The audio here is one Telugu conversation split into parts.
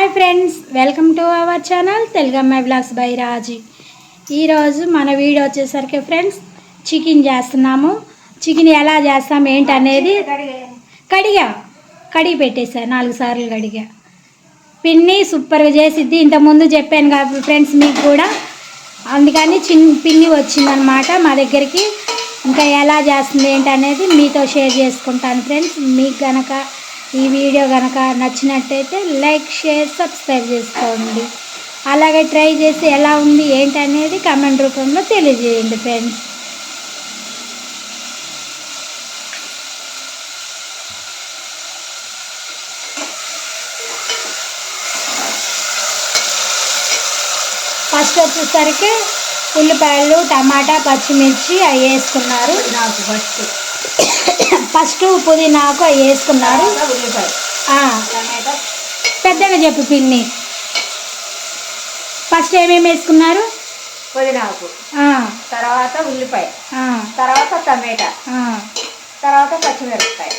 Hi friends welcome to our channel తెలుగమ్మాయి blogs by Raji. ఈరోజు మన వీడియో వచ్చేసరికి ఫ్రెండ్స్ చికెన్ చేస్తున్నాము. చికెన్ ఎలా చేస్తాం ఏంటి అనేది కడిగా కడిగి పెట్టేసా నాలుగు సార్లు కడిగా. పిన్ని సూపర్గా చేసిద్ది. ఇంతకుముందు చెప్పాను కాబట్టి ఫ్రెండ్స్ మీకు కూడా. అందుకని చిన్న పిన్ని వచ్చిందనమాట మా దగ్గరికి. ఇంకా ఎలా చేస్తుంది ఏంటి అనేది మీతో షేర్ చేసుకుంటాను ఫ్రెండ్స్. మీకు కనుక ఈ వీడియో కనుక నచ్చినట్టయితే లైక్ షేర్ సబ్స్క్రైబ్ చేసుకోండి. అలాగే ట్రై చేసి ఎలా ఉంది ఏంటి అనేది కమెంట్ రూపంలో తెలియజేయండి ఫ్రెండ్స్. ఫస్ట్ వచ్చేసరికి ఉల్లిపాయలు టమాటా పచ్చిమిర్చి అవి వేసుకున్నారు. నాకు ఫస్ట్. ఫస్ట్ పుదీనాకు అవి వేసుకున్నారు. పెద్దగా చెప్పు పిన్ని. ఫస్ట్ ఏమేమి వేసుకున్నారు? పుదీనాకు. తర్వాత ఉల్లిపాయ. తర్వాత టమాటా. తర్వాత పచ్చిమిరపకాయ.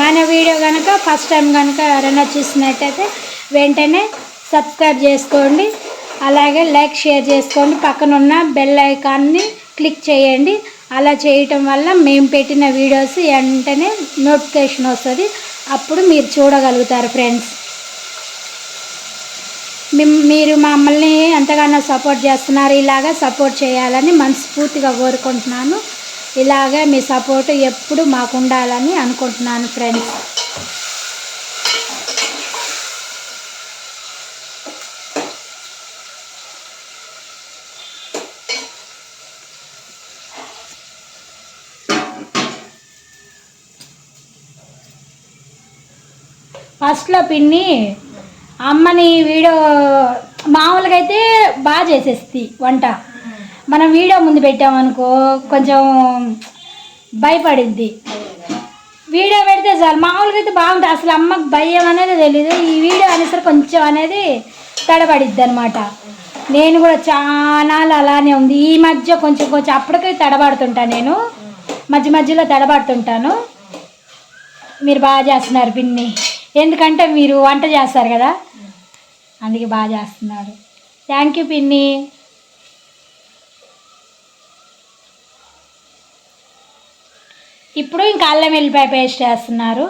మన వీడియో కనుక ఫస్ట్ టైం కనుక ఎవరైనా చూసినట్టయితే వెంటనే సబ్స్క్రైబ్ చేసుకోండి. అలాగే లైక్ షేర్ చేసుకోండి. పక్కన ఉన్న బెల్ ఐకాన్ని క్లిక్ చేయండి. అలా చేయటం వల్ల మేము పెట్టిన వీడియోస్ వెంటనే నోటిఫికేషన్ వస్తుంది. అప్పుడు మీరు చూడగలుగుతారు ఫ్రెండ్స్. మీరు మమ్మల్ని ఎంతగానో సపోర్ట్ చేస్తున్నారు. ఇలాగా సపోర్ట్ చేయాలని మనస్ఫూర్తిగా కోరుకుంటున్నాను. ఇలాగే మీ సపోర్ట్ ఎప్పుడు మాకు ఉండాలని అనుకుంటున్నాను ఫ్రెండ్స్. ఫస్ట్లో పిన్ని అమ్మని వీడియో మామూలుగా అయితే బాగా చేసేస్తుంది వంట. మనం వీడియో ముందు పెట్టామనుకో కొంచెం భయపడిద్ది వీడియో పెడితే చాలు. మామూలుగా అయితే బాగుంటుంది. అసలు అమ్మకు భయం అనేది తెలీదు. ఈ వీడియో అనేసరికి కొంచెం అనేది తడబడిద్ది అనమాట నేను కూడా చాలా అలానే ఉంది. ఈ మధ్య కొంచెం కొంచెం అప్పటికే తడబడుతుంటా నేను. మధ్య మధ్యలో తడబడుతుంటాను. మీరు బాగా చేస్తున్నారు పిన్ని. ఎందుకంటే మీరు వంట చేస్తారు కదా? అందుకే బాగా చేస్తున్నారు. థ్యాంక్ యూ పిన్ని. ఇప్పుడు ఇంకా అల్లం వెల్లిపాయ పేస్ట్ వేస్తున్నారు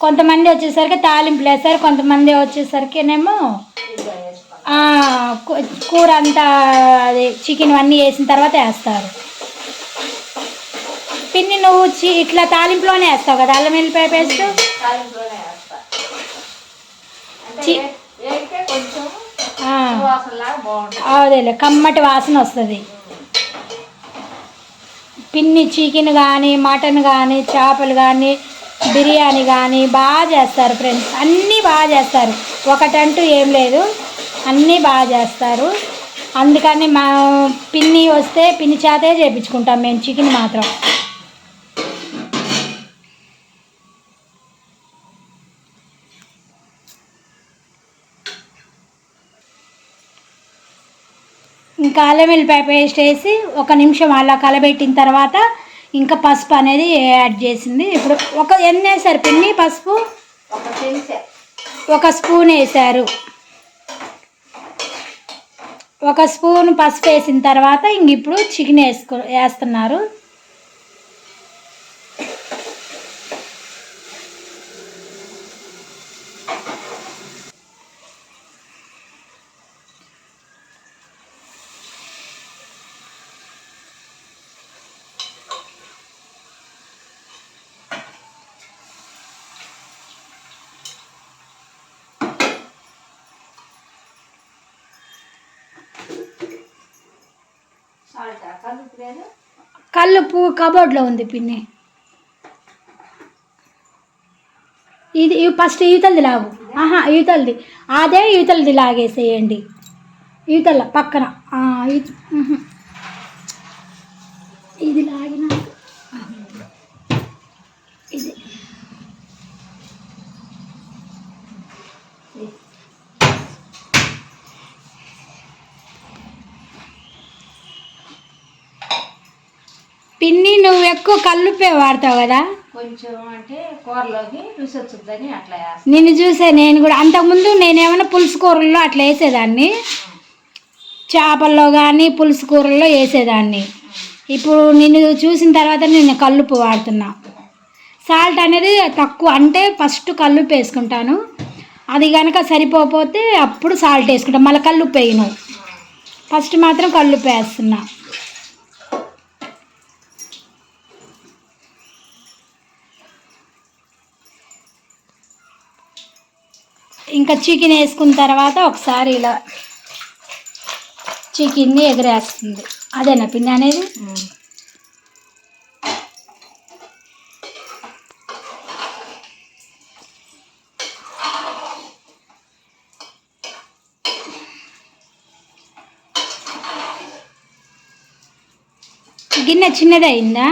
కొంతమంది వచ్చేసరికి తాలింపులు వేస్తారు కొంతమంది వచ్చేసరికినేమో కూర అంతా అది చికెన్ అన్నీ వేసిన తర్వాత వేస్తారు. పిన్ని నువ్వు చి ఇట్లా తాలింపులోనే వేస్తావు కదా అల్లం వెల్లిపాయ పేస్ట్? అదేలే కమ్మటి వాసన వస్తుంది. పిన్ని చికెన్ కానీ మటన్ కానీ చేపలు కానీ బిర్యానీ కానీ బాగా చేస్తారు ఫ్రెండ్స్. అన్నీ బాగా చేస్తారు. ఒకటంటూ ఏం లేదు. అన్నీ బాగా చేస్తారు. అందుకని మా పిన్ని వస్తే పిన్ని చేతే చేపించుకుంటాం మేము చికెన్ మాత్రం. ఇంకా అల్లం వెల్లిపాయ పేస్ట్ వేసి ఒక నిమిషం అలా కలబెట్టిన తర్వాత ఇంకా పసుపు అనేది యాడ్ చేసింది. ఇప్పుడు ఒక ఎన్ని వేసారు పిన్ని? పసుపు? ఒక స్పూన్ వేసారు. ఒక స్పూన్ పసుపు వేసిన తర్వాత ఇంక ఇప్పుడు చికెన్ వేసుకో వేస్తున్నారు. కళ్ళు పువ్వు కబోర్డ్లో ఉంది పిన్ని. ఇది ఫస్ట్ ఈతలది లాగు. ఆహా ఈతలది. అదే ఈతలది లాగేసేయండి. ఈతల పక్కన. ఇది లాగిన. ఇది. పిన్ని నువ్వు ఎక్కువ కల్లుపే వాడతావు కదా? కొంచెం అంటే కూరలోకి రుచి వచ్చుద్దని అట్లా వేస్తాను నిన్ను చూసే నేను కూడా అంతకుముందు నేనేమైనా పులుసు కూరల్లో అట్లా వేసేదాన్ని. చేపల్లో కానీ పులుసు కూరల్లో వేసేదాన్ని. ఇప్పుడు నిన్ను చూసిన తర్వాత నేను కల్లుపు వాడుతున్నా. సాల్ట్ అనేది తక్కువ అంటే ఫస్ట్ కల్లుపు వేసుకుంటాను. అది కనుక సరిపోతే అప్పుడు సాల్ట్ వేసుకుంటాను మళ్ళీ కల్లుపు వేయను. ఫస్ట్ మాత్రం కల్లుపు వేస్తున్నా. ఇంకా చికెన్ వేసుకున్న తర్వాత ఒకసారి ఇలా చికెన్ని ఎగరేస్తుంది. అదేనా పిన్ని అనేది? గిన్నె చిన్నది అయిందా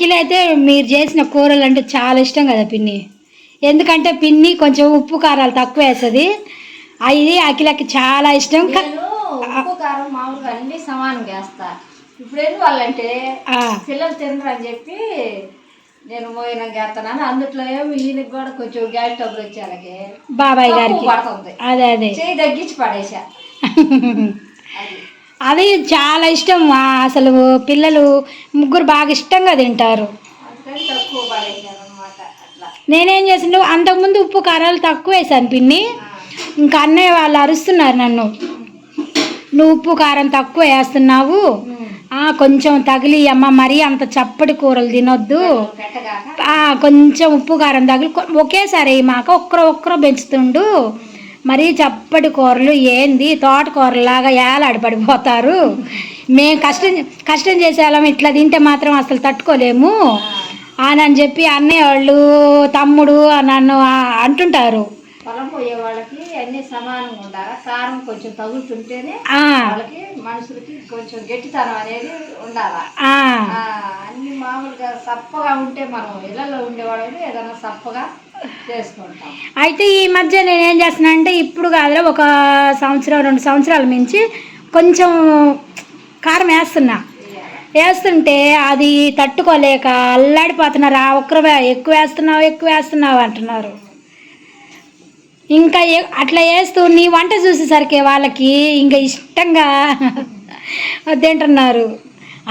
అఖిల అయితే మీరు చేసిన కూరలు అంటే చాలా ఇష్టం కదా పిన్ని. ఎందుకంటే పిన్ని కొంచెం ఉప్పు కారాలు తక్కువ వేస్తుంది. అది అఖిలకి చాలా ఇష్టం. ఉప్పు కారం మామూలుగా అన్ని సమానంగా వేస్తా ఇప్పుడు ఏంటి వాళ్ళంటే పిల్లలు తినరు అని చెప్పి నేను మోయినంగా వేస్తున్నాను అందుట్లో ఏమి ఈయనకి కూడా కొంచెం గ్యాస్ ట్రబుల్ వచ్చే అలాగే బాబాయ్ గారికి. పడుతుంది. అదే అదే. చేయి తగ్గించి పడేసా. అది చాలా ఇష్టం. అసలు పిల్లలు ముగ్గురు బాగా ఇష్టంగా తింటారు. నేనేం చేసిన అంతకుముందు ఉప్పు కారాలు తక్కువ వేసాను పిన్ని. ఇంకా అన్నయ్య వాళ్ళు అరుస్తున్నారు నన్ను. నువ్వు ఉప్పు కారం తక్కువ వేస్తున్నావు. ఆ, కొంచెం తగిలి అమ్మ మరీ అంత చప్పటి కూరలు తినొద్దు. కొంచెం ఉప్పు కారం తగిలి ఒకేసారి మాక ఒక్కరు ఒక్కరు పెంచుతుండు మరీ చప్పటి కూరలు ఏంది? తోటకూరలాగా ఏలాడి పడిపోతారు మేము కష్టం కష్టం చేసేవాళ్ళం. ఇట్లా తింటే మాత్రం అసలు తట్టుకోలేము. అని అని చెప్పి అన్నయ్య వాళ్ళు తమ్ముడు నన్ను అంటుంటారు. పొలం పోయే వాళ్ళకి అన్ని సమానంగా ఉండాలి? కారం కొంచెం తగులుతుంటేనే వాళ్ళకి మనుషులకి కొంచెం గట్టితనం అనేది ఉండాలా? అన్ని మామూలుగా సప్పగా ఉంటే మనం ఇళ్ళల్లో ఉండేవాళ్ళని ఏదైనా సప్పగా అయితే ఈ మధ్య నేను ఏం చేస్తున్నా అంటే ఇప్పుడు కాదురా ఒక సంవత్సరం రెండు సంవత్సరాల మించి కొంచెం కారం వేస్తున్నా. వేస్తుంటే అది తట్టుకోలేక అల్లాడిపోతున్నారా ఒక్కరు ఎక్కువ వేస్తున్నావు ఎక్కువ వేస్తున్నావు అంటున్నారు. ఇంకా అట్లా వేస్తూ నీ వంట చూసేసరికి వాళ్ళకి ఇంకా ఇష్టంగా తింటున్నారు.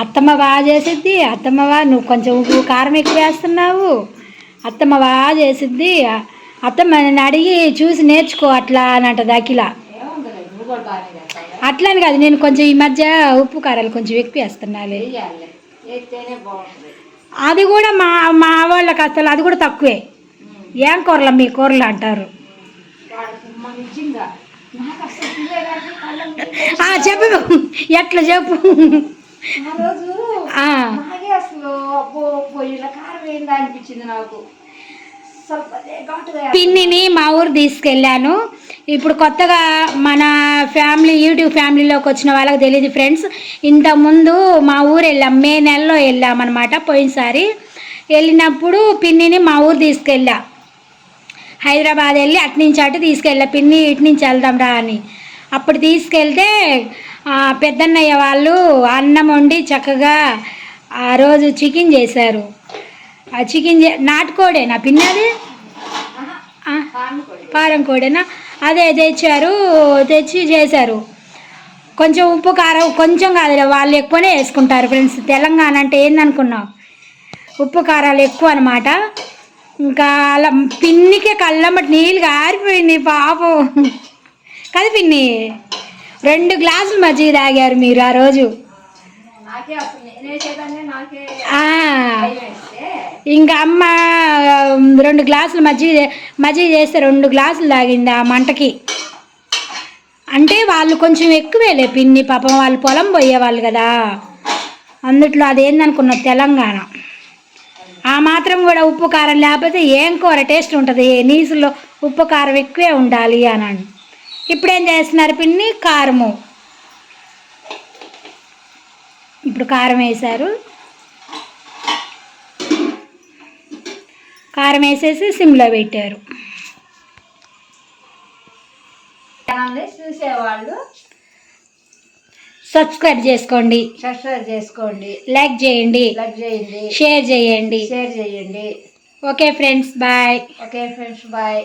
అత్తమ్మ బాగా చేసిద్ది అత్తమ్మ బా నువ్వు కొంచెం కారం ఎక్కువ వేస్తున్నావు. అత్తమ్మ బాగా చేసిద్ది అత్తమ్మ నన్ను అడిగి చూసి నేర్చుకో అట్లా అని అంటది అఖిల. అని కాదు నేను కొంచెం ఈ మధ్య ఉప్పు కారాలు కొంచెం ఎక్కువ వేస్తున్నాలే వేయాలి వేస్తేనే బాగుంటుంది అది కూడా మా మా వాళ్ళకి అసలు అది కూడా తక్కువే. ఏం కూరలు మీ కూరలు అంటారు? చెప్పు. ఎట్లా చెప్పు? అసలు అబ్బో కారం ఏందా అనిపించింది నాకు. పిన్నిని మా ఊరు తీసుకెళ్ళాను. ఇప్పుడు కొత్తగా మన ఫ్యామిలీ యూట్యూబ్ ఫ్యామిలీలోకి వచ్చిన వాళ్ళకి తెలియదు ఫ్రెండ్స్. ఇంతకుముందు మా ఊరు వెళ్ళాం. మే నెలలో వెళ్ళామన్నమాట పోయినసారి. వెళ్ళినప్పుడు పిన్నిని మా ఊరు తీసుకెళ్ళా. హైదరాబాద్ వెళ్ళి అట్నుంచి అటు తీసుకెళ్ళా. పిన్ని ఇటు నుంచి వెళ్దాం రా అని. అప్పుడు తీసుకెళ్తే పెద్దన్నయ్య వాళ్ళు అన్నం వండి చక్కగా ఆ రోజు చికెన్ చేశారు. ఆ చికెన్ చే నాటుకోడే నా పారం కోడేనా అదే తెచ్చారు తెచ్చి చేశారు. కొంచెం ఉప్పు కారం కొంచెం కాదులే వాళ్ళు ఎక్కువనే వేసుకుంటారు ఫ్రెండ్స్. తెలంగాణ అంటే ఏందనుకున్నావు? ఉప్పు కారాలు ఎక్కువ అనమాట ఇంకా అలా పిన్నికే కళ్ళమ్మటి నీళ్ళు గారిపోయింది పాపం. కదా పిన్ని? రెండు గ్లాసులు మజ్జిగ తాగారు మీరు ఆ రోజు. ఇంకా అమ్మ రెండు గ్లాసులు మజ్జిగ మజ్జిగ చేస్తే రెండు గ్లాసులు తాగింది ఆ మంటకి. అంటే వాళ్ళు కొంచెం ఎక్కువేలే పిన్ని పాపం వాళ్ళు పొలం పోయేవాళ్ళు కదా. అందుట్లో అదేందనుకున్న తెలంగాణ. ఆ మాత్రం కూడా ఉప్పు కారం లేకపోతే ఏం కూర టేస్ట్ ఉంటుంది? నీసులో ఉప్పు కారం ఎక్కువే ఉండాలి అని ఇప్పుడు ఏం చేస్తున్నారు పిన్ని? కారము. ఇప్పుడు కారం వేశారు. కారం వేసేసి సిమ్లో పెట్టారు. చూసేవాళ్ళు సబ్స్క్రైబ్ చేసుకోండి. సబ్స్క్రైబ్ చేసుకోండి. లైక్ చేయండి. లైక్ చేయండి. షేర్ చేయండి. షేర్ చేయండి. Okay friends bye. Okay friends bye.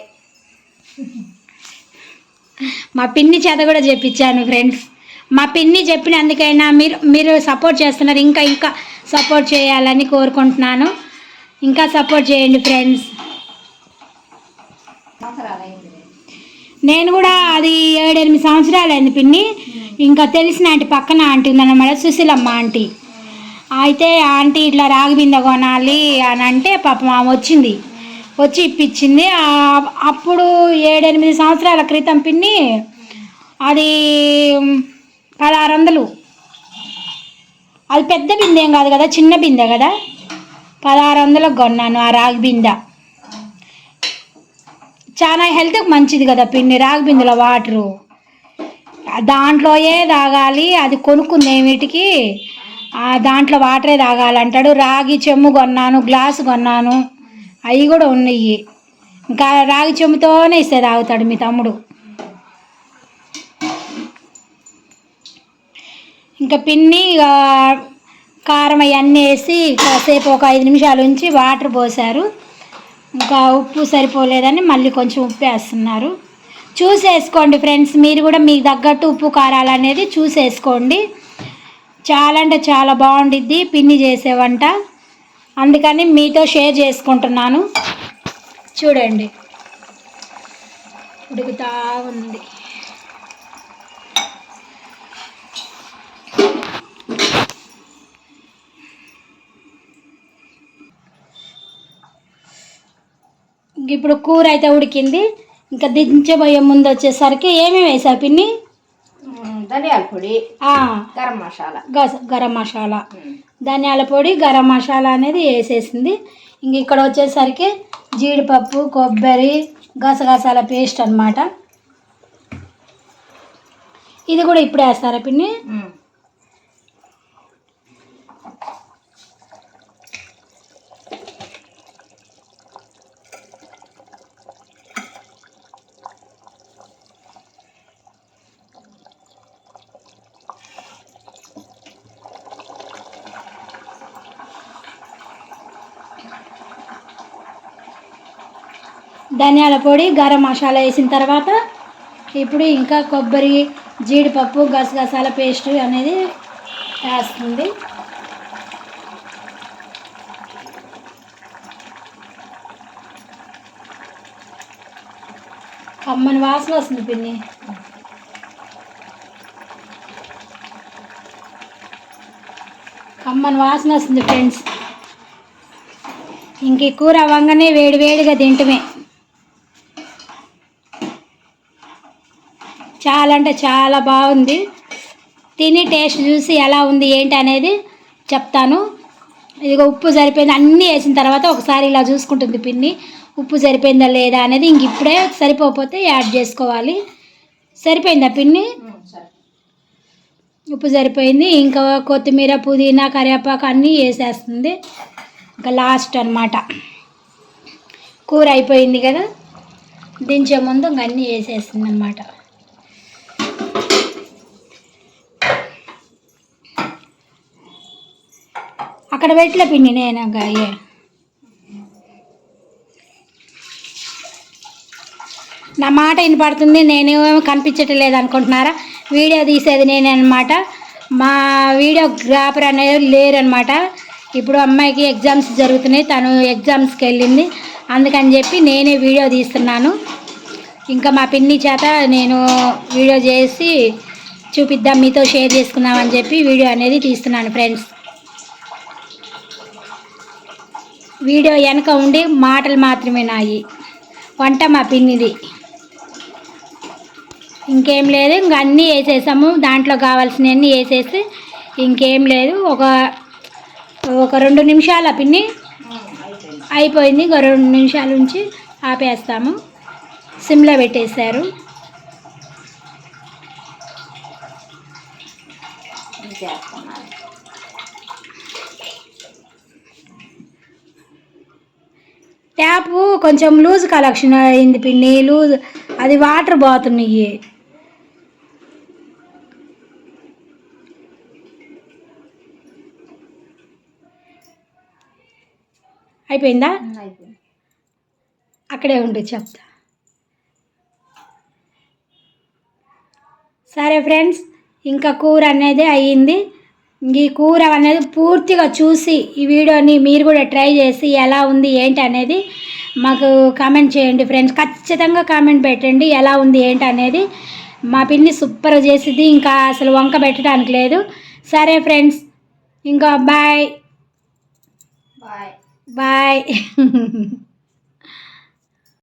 మా పిన్ని చేత కూడా చెప్పించాను ఫ్రెండ్స్. మా పిన్ని చెప్పినందుకైనా మీరు మీరు సపోర్ట్ చేస్తున్నారు. ఇంకా ఇంకా సపోర్ట్ చేయాలని కోరుకుంటున్నాను. ఇంకా సపోర్ట్ చేయండి ఫ్రెండ్స్. నేను కూడా అది ఏడెనిమిది సంవత్సరాలు అయింది పిన్ని. ఇంకా తెలిసిన ఆంటీ పక్కన ఆంటీ ఉందన్నమాట సుశీలమ్మ ఆంటీ. అయితే ఆంటీ ఇట్లా రాగి కొనాలి అని అంటే పాపం ఆమె వచ్చింది. వచ్చి ఇప్పించింది. అప్పుడు ఏడెనిమిది సంవత్సరాల క్రితం పిన్ని అది పదహారు వందలు అది పెద్ద బిందె ఏం కాదు కదా చిన్న బిందె కదా? పదహారు వందలకు కొన్నాను ఆ రాగి బిందె. చాలా హెల్త్కి మంచిది కదా పిన్ని రాగి బిందెల వాటరు దాంట్లోయే తాగాలి అది కొనుక్కుంది ఏమిటికి దాంట్లో వాటరే తాగాలంటాడు రాగి చెమ్ము కొన్నాను గ్లాసు కొన్నాను. అవి కూడా ఉన్నాయి. ఇంకా రాగి చెమ్ముతోనే ఇస్తే తాగుతాడు మీ తమ్ముడు. ఇంకా పిన్ని కారం అవన్నీ వేసి కాసేపు ఒక ఐదు నిమిషాలు ఉంచి వాటర్ పోసారు ఇంకా ఉప్పు సరిపోలేదని మళ్ళీ కొంచెం ఉప్పు వేస్తున్నారు. చూసేసుకోండి ఫ్రెండ్స్ మీరు కూడా మీకు తగ్గట్టు ఉప్పు కారాలు అనేది చూసేసుకోండి. చాలా అంటే చాలా బాగుండిద్ది పిన్ని చేసే వంట. అందుకని మీతో షేర్ చేసుకుంటున్నాను. చూడండి ఉడుకుతా ఉంది. ఇప్పుడు కూర అయితే ఉడికింది. ఇంకా దించబోయే ముందు వచ్చేసరికి ఏమేమి వేసావు పిన్ని? ధనియాల పొడి గరం మసాలా. గస గరం మసాలా. ధనియాల పొడి గరం మసాలా అనేది వేసేసింది. ఇంక ఇక్కడ వచ్చేసరికి జీడిపప్పు కొబ్బరి గసగసాల పేస్ట్ అన్నమాట. ఇది కూడా ఇప్పుడు వేస్తారా పిన్ని? ధనియాల పొడి గరం మసాలా వేసిన తర్వాత ఇప్పుడు ఇంకా కొబ్బరి జీడిపప్పు గసగసాల పేస్ట్ అనేది వేస్తుంది. కమ్మని వాసన వస్తుంది పిన్ని. కమ్మని వాసన వస్తుంది ఫ్రెండ్స్. ఇంక కూర అవ్వంగానే వేడి వేడిగా తింటమే. చాలా అంటే చాలా బాగుంది. తిని టేస్ట్ చూసి ఎలా ఉంది ఏంటి అనేది చెప్తాను. ఇదిగో ఉప్పు సరిపోయింది అన్నీ వేసిన తర్వాత ఒకసారి ఇలా చూసుకుంటుంది పిన్ని. ఉప్పు సరిపోయిందా లేదా అనేది ఇంక ఇప్పుడే సరిపోకపోతే యాడ్ చేసుకోవాలి. సరిపోయిందా పిన్ని? ఉప్పు సరిపోయింది. ఇంకా కొత్తిమీర పుదీనా కరివేపాకు అన్నీ వేసేస్తుంది. ఇంకా లాస్ట్ అన్నమాట. కూర అయిపోయింది కదా? దించే ముందు ఇంక అన్నీ వేసేస్తుంది అనమాట అక్కడ పెట్టలే పిన్ని నేను గాయే నా మాట వినపడుతుంది నేనేమో కనిపించటం లేదనుకుంటున్నారా వీడియో తీసేది నేనే అనమాట మా వీడియోగ్రాఫర్ అనేది లేరనమాట ఇప్పుడు అమ్మాయికి ఎగ్జామ్స్ జరుగుతున్నాయి తను ఎగ్జామ్స్కి వెళ్ళింది. అందుకని చెప్పి నేనే వీడియో తీస్తున్నాను. ఇంకా మా పిన్ని చేత నేను వీడియో చేసి చూపిద్దాం మీతో షేర్ చేసుకుందామని చెప్పి వీడియో అనేది తీస్తున్నాను ఫ్రెండ్స్. వీడియో వెనక ఉండి మాటలు మాత్రమే నాయి. వంట మా పిన్నిది. ఇంకేం లేదు ఇంక అన్నీ వేసేసాము. దాంట్లో కావాల్సినవన్నీ వేసేసి ఇంకేం లేదు. ఒక ఒక రెండు నిమిషాల పిన్ని అయిపోయింది. అయిపోయింది ఇంకో రెండు నిమిషాల నుంచి ఆపేస్తాము. సిమ్లో పెట్టేశారు. ట్యాప్ కొంచెం లూజ్ కలెక్షన్ అయింది పిన్ని లూజ్ అది వాటర్ పోతున్నాయి అయిపోయిందా? అయిపోయింది. అక్కడే ఉండు చెప్తా. సరే ఫ్రెండ్స్ ఇంకా కూర అనేది అయ్యింది. ఈ కూర అనేది పూర్తిగా చూసి ఈ వీడియోని మీరు కూడా ట్రై చేసి ఎలా ఉంది ఏంటి అనేది మాకు కామెంట్ చేయండి ఫ్రెండ్స్. ఖచ్చితంగా కామెంట్ పెట్టండి ఎలా ఉంది ఏంటి అనేది మా పిన్ని సూపర్ చేసింది. ఇంకా అసలు వంక పెట్టడానికి లేదు. సరే ఫ్రెండ్స్ ఇంకా బాయ్. బాయ్. బాయ్.